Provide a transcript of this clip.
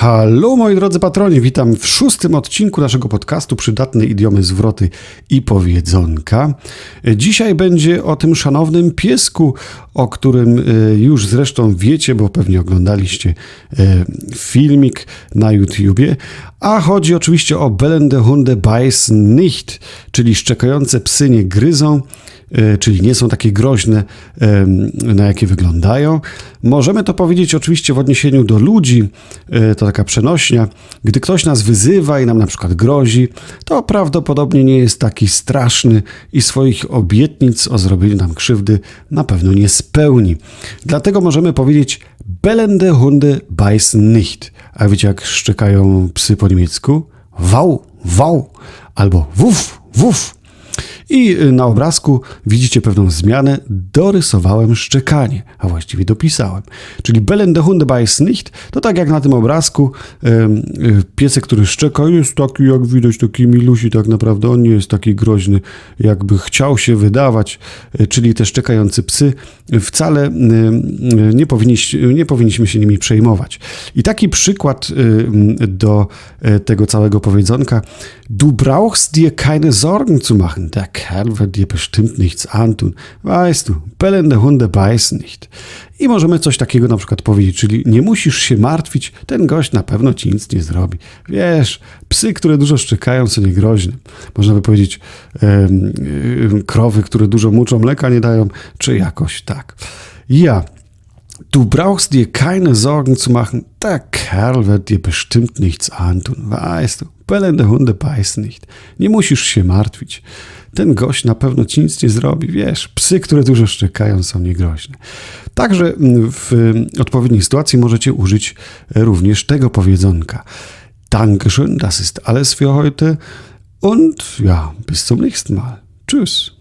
Halo moi drodzy patroni, witam w szóstym odcinku naszego podcastu Przydatne idiomy, zwroty i powiedzonka. Dzisiaj będzie o tym szanownym piesku, o którym e, już zresztą wiecie, bo pewnie oglądaliście e, filmik na YouTubie. A chodzi oczywiście o Bellende Hunde beißen nicht, czyli szczekające psy nie gryzą e, czyli nie są takie groźne, na jakie wyglądają. Możemy to powiedzieć oczywiście w odniesieniu do ludzi, e, to taka przenośnia. Gdy ktoś nas wyzywa i nam na przykład grozi, to prawdopodobnie nie jest taki straszny i swoich obietnic o zrobieniu nam krzywdy na pewno nie spełni. Dlatego możemy powiedzieć Bellende Hunde beißen nicht. A wiecie jak szczekają psy po niemiecku? Wow, wow, albo wuf, wuf. I y, na obrazku widzicie pewną zmianę. Dorysowałem szczekanie, a właściwie dopisałem. Czyli Bellen de Hunde beißt nicht, to tak jak na tym obrazku, y, piesek, który szczeka, jest taki, jak widać, taki milusi tak naprawdę. On nie jest taki groźny, jakby chciał się wydawać. Y, Czyli te szczekające psy wcale nie, powinniś, nie powinniśmy się nimi przejmować. I taki przykład do tego całego powiedzonka. Du brauchst dir keine Sorgen zu machen. Der Kerl wird dir bestimmt nichts antun. Weißt du, bellende Hunde beißen nicht. I możemy coś takiego na przykład powiedzieć, czyli nie musisz się martwić, ten gość na pewno ci nic nie zrobi. Wiesz, psy, które dużo szczekają, są niegroźne. Można by powiedzieć em, em, krowy, które dużo muczą, mleka nie dają, czy jakoś tak. Ja, Du brauchst dir keine Sorgen zu machen, der Kerl wird dir bestimmt nichts antun, weißt du. Bellende Hunde beißen nicht. Nie musisz się martwić. Ten gość na pewno ci nic nie zrobi, wiesz. Psy, które dużo szczekają, są niegroźne. Także mm, w odpowiedniej sytuacji możecie użyć również tego powiedzonka. Dankeschön, das ist alles für heute. Und ja, bis zum nächsten Mal. Tschüss.